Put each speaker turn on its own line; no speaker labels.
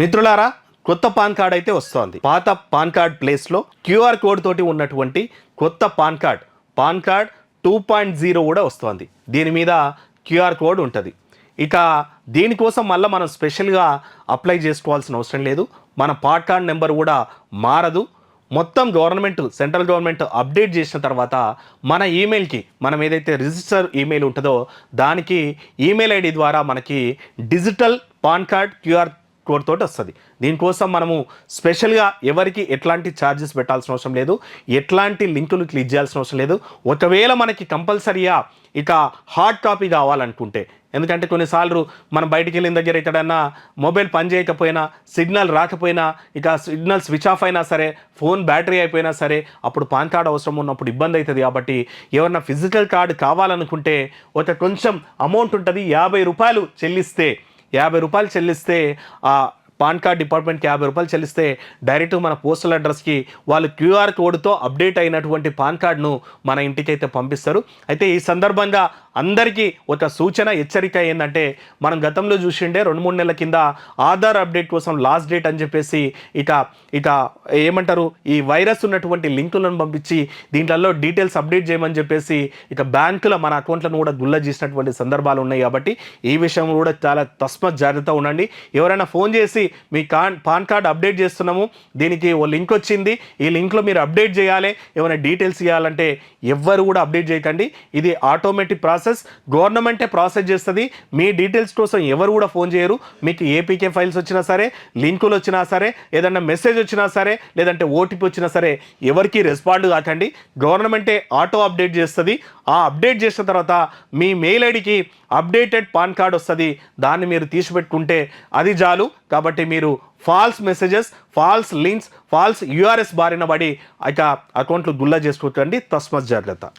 మిత్రులారా కొత్త PAN card అయితే వస్తోంది. పాత పాన్ కార్డ్ ప్లేస్లో క్యూఆర్ కోడ్ తోటి ఉన్నటువంటి కొత్త PAN card PAN card two point zero కూడా వస్తోంది. దీని మీద క్యూఆర్ కోడ్ ఉంటుంది. ఇక దీనికోసం మళ్ళీ మనం స్పెషల్గా అప్లై చేసుకోవాల్సిన అవసరం లేదు. మన పాన్ కార్డ్ నెంబర్ కూడా మారదు. మొత్తం గవర్నమెంట్ సెంట్రల్ గవర్నమెంట్ అప్డేట్ చేసిన తర్వాత మన ఈమెయిల్కి మనం ఏదైతే రిజిస్టర్ ఈమెయిల్ ఉంటుందో దానికి ఈమెయిల్ ఐడి ద్వారా మనకి digital PAN card QR code తోటి వస్తుంది దీనికోసం మనము స్పెషల్గా ఎవరికి ఎట్లాంటి ఛార్జెస్ పెట్టాల్సిన అవసరం లేదు ఎట్లాంటి లింకులు క్లిక్ చేయాల్సిన అవసరం లేదు. ఒకవేళ మనకి కంపల్సరీగా ఇక హార్డ్ కాపీ కావాలనుకుంటే ఎందుకంటే కొన్నిసార్లు మనం బయటికి వెళ్ళిన దగ్గర ఎక్కడన్నా మొబైల్ పనిచేయకపోయినా సిగ్నల్ రాకపోయినా ఇక సిగ్నల్ స్విచ్ ఆఫ్ అయినా సరే ఫోన్ బ్యాటరీ అయిపోయినా సరే అప్పుడు పాన్ కార్డ్ అవసరం ఉన్నప్పుడు ఇబ్బంది అవుతుంది కాబట్టి ఎవరన్నా ఫిజికల్ కార్డు కావాలనుకుంటే ఒక కొంచెం అమౌంట్ ఉంటుంది యాభై రూపాయలు చెల్లిస్తే యాభై రూపాయలు చెల్లిస్తే ఆ పాన్ కార్డ్ డిపార్ట్మెంట్కి యాభై రూపాయలు చెల్లిస్తే డైరెక్ట్ మన పోస్టల్ అడ్రస్కి వాళ్ళు క్యూఆర్ కోడ్తో అప్డేట్ అయినటువంటి పాన్ కార్డ్ను మన ఇంటికి అయితే పంపిస్తారు. అయితే ఈ సందర్భంగా అందరికీ ఒక సూచన హెచ్చరిక ఏంటంటే మనం గతంలో చూసిండే రెండు మూడు నెలల కింద ఆధార్ అప్డేట్ కోసం లాస్ట్ డేట్ అని చెప్పేసి ఇక ఇక ఏమంటారు ఈ వైరస్ ఉన్నటువంటి లింకులను పంపించి దీంట్లో డీటెయిల్స్ అప్డేట్ చేయమని చెప్పేసి ఇక బ్యాంకుల మన అకౌంట్లను కూడా గుల్ల చేసినటువంటి సందర్భాలు ఉన్నాయి కాబట్టి ఈ విషయం కూడా చాలా తస్మత్ జాగ్రత్త ఉండండి. ఎవరైనా ఫోన్ చేసి మీ కాన్ పాన్ కార్డ్ అప్డేట్ చేస్తున్నాము. దీనికి ఓ లింక్ వచ్చింది. ఈ లింక్లో మీరు అప్డేట్ చేయాలి. ఏమైనా డీటెయిల్స్ ఇవ్వాలంటే ఎవ్వరు కూడా అప్డేట్ చేయకండి. ఇది ఆటోమేటిక్ ప్రాసెస్. గవర్నమెంటే ప్రాసెస్ చేస్తుంది. మీ డీటెయిల్స్ కోసం ఎవరు కూడా ఫోన్ చేయరు. మీకు ఏపీకే ఫైల్స్ వచ్చినా సరే లింకులు వచ్చినా సరే ఏదన్నా మెసేజ్ వచ్చినా సరే లేదంటే ఓటీపీ వచ్చినా సరే ఎవరికి రెస్పాండ్ కాకండి. గవర్నమెంటే ఆటో అప్డేట్ చేస్తుంది. ఆ అప్డేట్ చేసిన తర్వాత మీ మెయిల్ ఐడికి అప్డేటెడ్ పాన్ కార్డ్ వస్తుంది. దాన్ని మీరు తీసిపెట్టుకుంటే అది చాలు. కాబట్టి మీరు false messages false links false URLs బారిన పడి ఇక అకౌంట్లు గుల్ల చేసుకోకండి. తస్మత్ జాగ్రత్త.